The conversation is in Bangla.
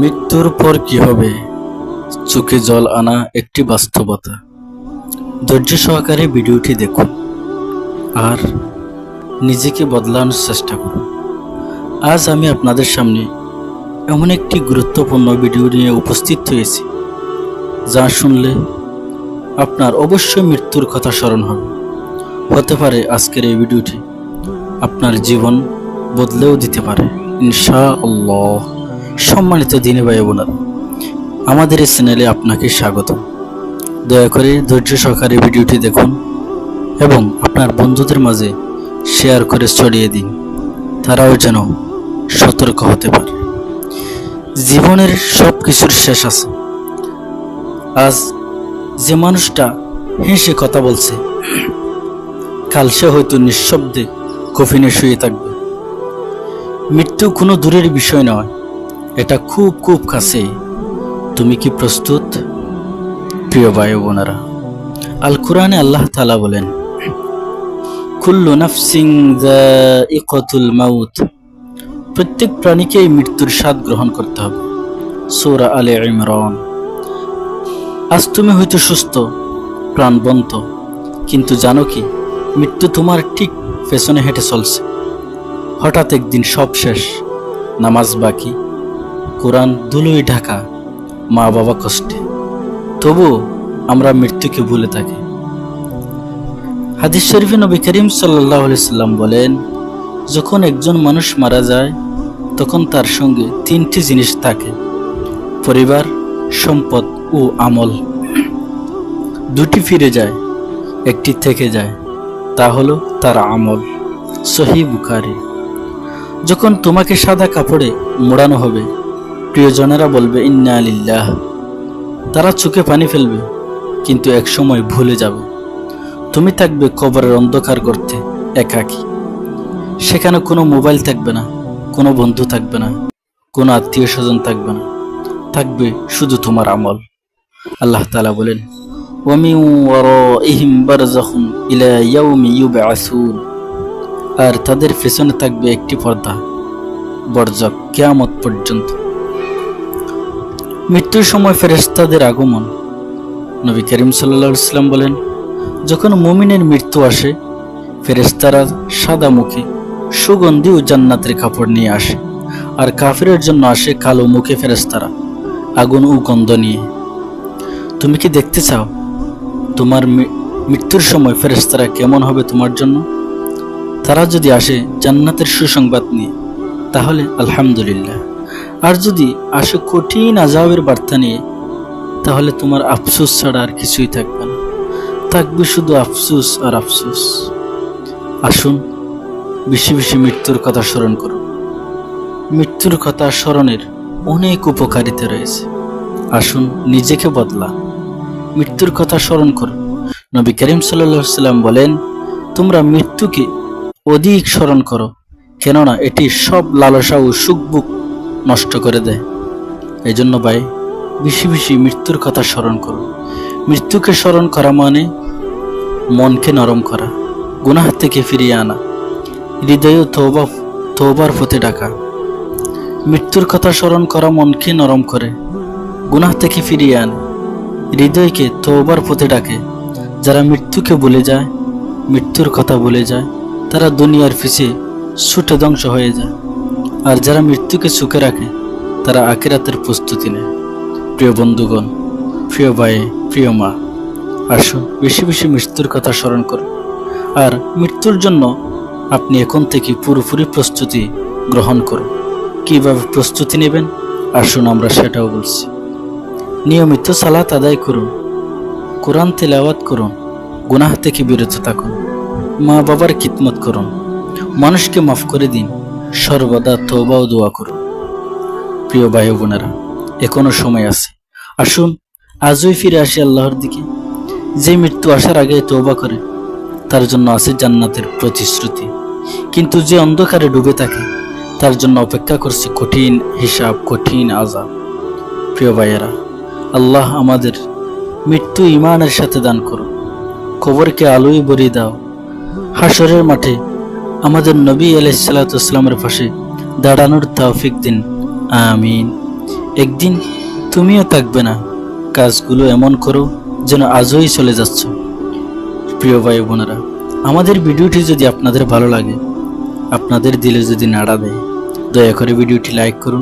মৃত্যুর পর কি হবে? চোখে জল আনা একটি বাস্তবতা। ধৈর্য সহকারে ভিডিওটি দেখুন আর নিজেকে বদলানোর চেষ্টা করুন। আজ আমি আপনাদের সামনে এমন একটি গুরুত্বপূর্ণ ভিডিও নিয়ে উপস্থিত হয়েছি, যা শুনলে আপনার অবশ্যই মৃত্যুর কথা স্মরণ হবে। হতে পারে আজকের এই ভিডিওটি আপনার জীবন বদলেও দিতে পারে ইনশা আল্লাহ সম্মানিত দিনে ভাই বোনেরা, আমাদের এই চ্যানেলে আপনাকে স্বাগত দয়া করে ধৈর্য সহকারে ভিডিওটি দেখুন এবং আপনার বন্ধুদের মাঝে শেয়ার করে ছড়িয়ে দিন, তারাও যেন সতর্ক হতে পারে। জীবনের সব কিছুর শেষ আছে। আজ যে মানুষটা হেসে কথা বলছে, কাল সে হয়তো নিঃশব্দে কফিনে শুয়ে থাকবে। মৃত্যু কোনো দূরের বিষয় নয় এটা খুব খুব কাছে। তুমি কি প্রস্তুত? প্রিয় ভাই বোনেরা আল কোরআনে আল্লাহ তালা বলেন, কুল্লু নাফসিং ইকতুল মাউত। প্রত্যেক প্রাণীকেই মৃত্যুর স্বাদ গ্রহণ করতে হবে। সৌরা আলে ইমরান, আজ তুমি হয়তো সুস্থ প্রাণবন্ত কিন্তু জানো কি, মৃত্যু তোমার ঠিক পেছনে হেঁটে চলছে। হঠাৎ একদিন সব শেষ, নামাজ বাকি কোরআন দুলুই ঢাকা, মা বাবা কষ্টে। তবু আমরা মৃত্যুকে ভুলে থাকি। হাদিস শরীফে নবী করিম সাল্লাহ সাল্লাম বলেন, যখন একজন মানুষ মারা যায়, তখন তার সঙ্গে তিনটি জিনিস থাকে, পরিবার, সম্পদ ও আমল। দুটি ফিরে যায়, একটি থেকে যায়, তা হলো তার আমল। সহি বুখারি। যখন তোমাকে সাদা কাপড়ে মোড়ানো হবে প্রিয়জনেরা বলবে, ইন্না আলিল্লাহ তারা চোখে পানি ফেলবে, কিন্তু এক সময় ভুলে যাবে। তুমি থাকবে কবরের অন্ধকার করতে একাকি। সেখানে কোনো মোবাইল থাকবে না, কোনো বন্ধু থাকবে না, কোনো আত্মীয় স্বজন থাকবে না। থাকবে শুধু তোমার আমল। আল্লাহ তালা বলেন ইলা আর তাদের পেছনে থাকবে একটি পর্দা বর্জক কেয়ামত পর্যন্ত। মৃত্যুর সময় ফেরেশতাদের আগমন। নবী করিম সাল্লা সাল্লাম বলেন, যখন মুমিনের মৃত্যু আসে ফেরেস্তারা সাদা মুখে সুগন্ধি ও জান্নাতের কাপড় নিয়ে আসে, আর কাফিরের জন্য আসে কালো মুখে ফেরেস্তারা আগুন ও গন্ধ নিয়ে। তুমি কি দেখতে চাও, তোমার মৃত্যুর সময় ফেরেস্তারা কেমন হবে তোমার জন্য? তারা যদি আসে জান্নাতের সুসংবাদ নিয়ে, তাহলে আলহামদুলিল্লাহ। আর যদি আসে কঠিন আজাবের বার্তা নিয়ে, তাহলে তোমার আফসোস ছাড়া আর কিছুই থাকবে না। থাকবে শুধু আফসোস আর আফসোস। আসুন, বেশি বেশি মৃত্যুর কথা স্মরণ করুন। মৃত্যুর কথা স্মরণের অনেক উপকারিতা রয়েছে। আসুন, নিজেকে বদলা। মৃত্যুর কথা স্মরণ করুন। নবী করিম সাল্লাহ সাল্লাম বলেন, তোমরা মৃত্যুকে অধিক স্মরণ করো, কেননা এটি সব লালসা ও সুখবুক নষ্ট করে দেয়। এই জন্য ভাই, বেশি বেশি মৃত্যুর কথা স্মরণ করো। মৃত্যুকে স্মরণ করা মানে মনকে নরম করা, গুনাহ থেকে ফিরিয়ে আনা, হৃদয়ে তৌবা তৌবার পথে ডাকা। মৃত্যুর কথা স্মরণ করা মনকে নরম করে, গুনাহ থেকে ফিরিয়ে আনে, হৃদয়কে তৌবার পথে ডাকে। যারা মৃত্যুকে ভুলে যায়, মৃত্যুর কথা ভুলে যায়, তারা দুনিয়ার পিছে ছুটে ধ্বংস হয়ে যায়। আর যারা মৃত্যুকে সুখে রাখে, তারা আকিরাতের প্রস্তুতি নেয়। প্রিয় বন্ধুগণ, প্রিয় ভাই, প্রিয় মা, আসুন বেশি বেশি মৃত্যুর কথা স্মরণ করুন। আর মৃত্যুর জন্য আপনি এখন থেকে পুরোপুরি প্রস্তুতি গ্রহণ করুন। কীভাবে প্রস্তুতি নেবেন? আসুন আমরা সেটাও বলছি। নিয়মিত সালাত আদায় করুন, কোরআন তেলাওয়াত করুন, গুনাহ থেকে বিরত থাকুন মা বাবার খিদমত করুন, মানুষকে মাফ করে দিন সর্বদা তৌবা ও দোয়া করুন। প্রিয় ভাই বোনেরা, এখনও সময় আছে। আসুন, আজই ফিরে আসি আল্লাহর দিকে। যে মৃত্যু আসার আগে তৌবা করে, তার জন্য আছে জান্নাতের প্রতিশ্রুতি। কিন্তু যে অন্ধকারে ডুবে থাকে, তার জন্য অপেক্ষা করছে কঠিন হিসাব, কঠিন আজাব প্রিয় ভাইয়েরা, আল্লাহ আমাদের মৃত্যু ইমানের সাথে দান করো কবরকে আলোয় ভরিয়ে দাও। হাসরের মাঠে আমাদের নবী আলাইসালামের পাশে দাঁড়ানোর তাফিক দিন। আমিন। একদিন তুমিও থাকবে না। কাজগুলো এমন করো যেন আজই চলে যাচ্ছ। প্রিয় ভাই বোনেরা, আমাদের ভিডিওটি যদি আপনাদের ভালো লাগে, আপনাদের দিলে যদি নাড়া দেয়, দয়া করে ভিডিওটি লাইক করুন।